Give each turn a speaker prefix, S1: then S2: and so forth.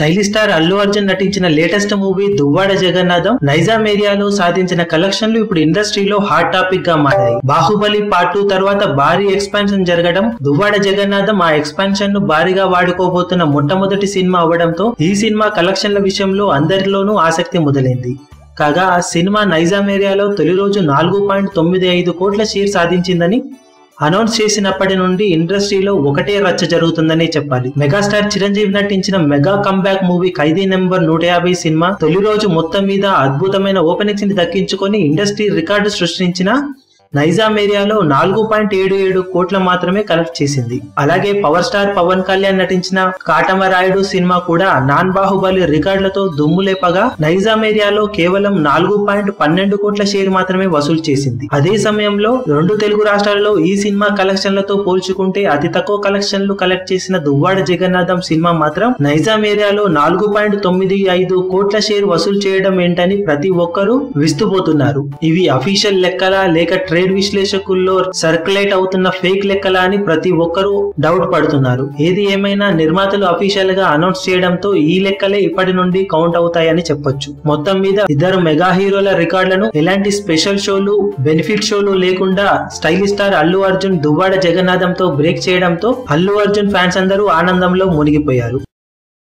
S1: Stylish star Allu Arjun నటించిన latest movie Duvvada Jagannatham Nizam ఏరియాలో సాధించిన కలెక్షన్లు ఇప్పుడు ఇండస్ట్రీలో హాట్ టాపిక్గా మారాయి. బాహుబలి పార్ట్ టూ తర్వాత భారీ ఎక్స్పాన్షన్ జరగడం దువ్వాడ జగన్నాథం ఆ ఎక్స్పాన్షన్ను భారీగా వాడుకోబోతున్న మొట్టమొదటి సినిమా అవడంతో ఈ సినిమా కలెక్షన్ల విషయంలో అందరిలోనూ ఆసక్తి మొదలైంది. కాగా ఆ సినిమా నైజాం ఏరియాలో తొలి రోజు నాలుగు పాయింట్ తొమ్మిది ఐదు కోట్ల షేర్ సాధించిందని అనౌన్స్ చేసినప్పటి నుండి ఇండస్ట్రీలో ఒకటే రచ్చ జరుగుతుందనే చెప్పాలి. మెగాస్టార్ చిరంజీవి నటించిన mega comeback movie Khaidi number నూట యాభై సినిమా తొలి రోజు మొత్తం మీద అద్భుతమైన ఓపెనింగ్స్ని దక్కించుకొని ఇండస్ట్రీ రికార్డు సృష్టించిన నైజాం ఏరియాలో నాలుగు పాయింట్ ఏడు ఏడు కోట్ల మాత్రమే కలెక్ట్ చేసింది. అలాగే పవర్ స్టార్ పవన్ కళ్యాణ్ నటించిన కాటమరాయుడు సినిమా కూడా నాన్ బాహుబలి రికార్డులతో దుమ్ములేపగా నైజామ్ నైజాం ఏరియాలో కేవలం నాలుగు పాయింట్ పన్నెండు కోట్ల షేర్ మాత్రమే వసూలు చేసింది. అదే సమయంలో రెండు తెలుగు రాష్ట్రాల్లో ఈ సినిమా కలెక్షన్లతో పోల్చుకుంటే అతి తక్కువ కలెక్షన్లు కలెక్ట్ చేసిన దువ్వాడ జగన్నాథం సినిమా మాత్రం నైజాం ఏరియాలో నాలుగు పాయింట్ తొమ్మిది ఐదు కోట్ల షేర్ వసూలు చేయడం ఏంటని ప్రతి ఒక్కరూ విస్తుపోతున్నారు. ఇవి అఫీషియల్ లెక్కలా లేక ట్రేడ్ విశ్లేషకుల్లో సర్క్యులేట్ అవుతున్న ఫేక్ లెక్కలా అని ప్రతి ఒక్కరూ డౌట్ పడుతున్నారు. ఏది ఏమైనా నిర్మాతలు అఫీషియల్గా అనౌన్స్ చేయడంతో ఈ లెక్కలే ఇప్పటి నుండి కౌంట్ అవుతాయని చెప్పొచ్చు. మొత్తం మీద ఇద్దరు మెగా హీరోల రికార్డులను ఎలాంటి స్పెషల్ షోలు బెనిఫిట్ షోలు లేకుండా స్టైలిష్ స్టార్ అల్లు అర్జున్ దువ్వాడ జగన్నాథంతో బ్రేక్ చేయడంతో అల్లు అర్జున్ ఫ్యాన్స్ అందరూ ఆనందంలో మునిగిపోయారు.